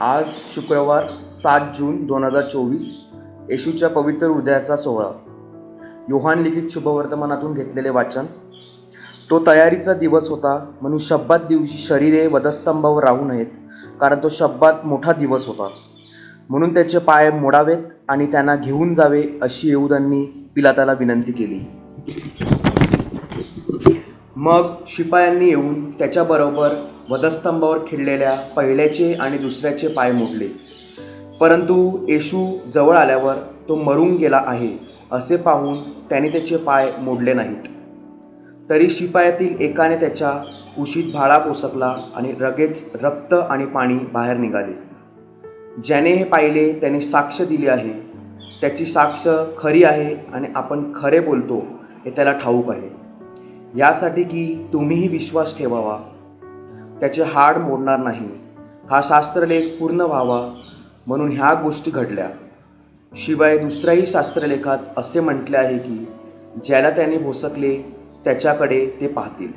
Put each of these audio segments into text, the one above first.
आज शुक्रवार सात जून दोन हजार चोवीस येशूच्या पवित्र हृदयाचा सोहळा. योहान लिखित शुभवर्तमानातून घेतलेले वाचन तो तयारीचा दिवस होता म्हणून शब्दात दिवशी शरीरे वधस्तंभावर राहू नयेत कारण तो शब्दात मोठा दिवस होता. म्हणून त्याचे पाय मोडावेत आणि त्यांना घेऊन जावे अशी येऊदांनी पिलाताला विनंती केली. मग शिपायांनी येऊन त्याच्याबरोबर वधस्तंभावर खिळलेल्या पहिल्याचे आणि दुसऱ्याचे पाय मोडले. परंतु येशू जवळ आल्यावर तो मरून गेला आहे असे पाहून त्याने त्याचे पाय मोडले नाहीत. तरी शिपायातील एकाने त्याच्या कुशीत भाळा पोसकला आणि लगेच रक्त आणि पाणी बाहेर निघाले. ज्याने हे पाहिले त्याने साक्ष दिली आहे. त्याची साक्ष खरी आहे आणि आपण खरे बोलतो हे त्याला ठाऊक आहे. यासाठी की तुम्हीही विश्वास ठेवावा. त्याचे हाड मोडणार नाही. हा शास्त्रलेख पूर्ण व्हावा म्हणून ह्या गोष्टी घडल्या. शिवाय दुसऱ्याही शास्त्रलेखात असे म्हटले आहे की ज्याला त्याने भोसकले त्याच्याकडे ते पाहतील.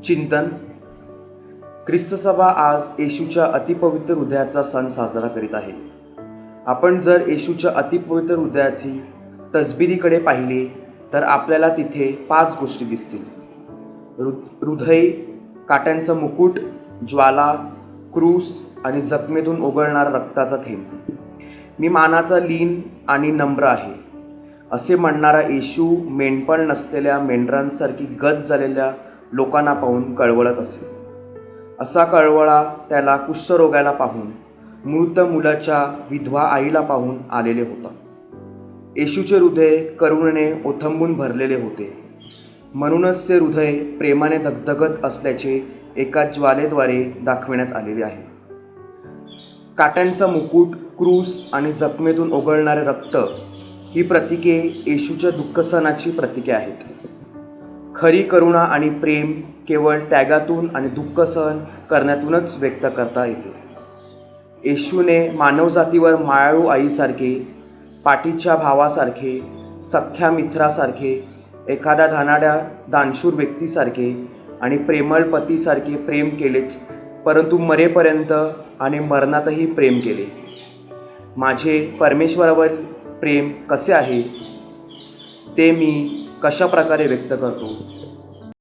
चिंतन. ख्रिस्तसभा आज येशूच्या अतिपवित्र हृदयाचा सण साजरा करीत आहे. आपण जर येशूच्या अतिपवित्र हृदयाची तसबिरीकडे पाहिले तर आपल्याला तिथे पाच गोष्टी दिसतील. हृ हृदय काट्यांचं मुकुट ज्वाला क्रूस आणि जखमेतून ओघळणारा रक्ताचा थेंब. मी मानाचा लीन आणि नम्र आहे. असे म्हणणारा येशू मेंढपण नसलेल्या मेंढरांसारखी गत झालेल्या लोकांना पाहून कळवळत असे. असा कळवळा त्याला कुष्ठरोगाला पाहून मृत मुलाच्या विधवा आईला पाहून आलेले होता. येशूचे हृदय करुणेने ओथंबून भरलेले होते. म्हणूनच ते हृदय प्रेमाने धगधगत असल्याचे एका ज्वालेद्वारे दाखविण्यात आलेले आहे. काट्यांचा मुकुट क्रूस आणि जखमेतून ओघळणारे रक्त ही प्रतीके येशूच्या दुःखसनाची प्रतीके आहेत. खरी करुणा आणि प्रेम केवळ त्यागातून आणि दुःख सहन करण्यातूनच व्यक्त करता येते. येशूने मानवजातीवर मायाळू आईसारखे पाठीच्या भावासारखे सख्या मित्रासारखे एखाद्या धानाड्या दानशूर व्यक्तीसारखे आणि प्रेमळ पतीसारखे प्रेम केलेच परंतु मरेपर्यंत आणि मरणातही प्रेम केले. माझे परमेश्वरावर प्रेम कसे आहे ते मी कशा प्रकारे व्यक्त करतो?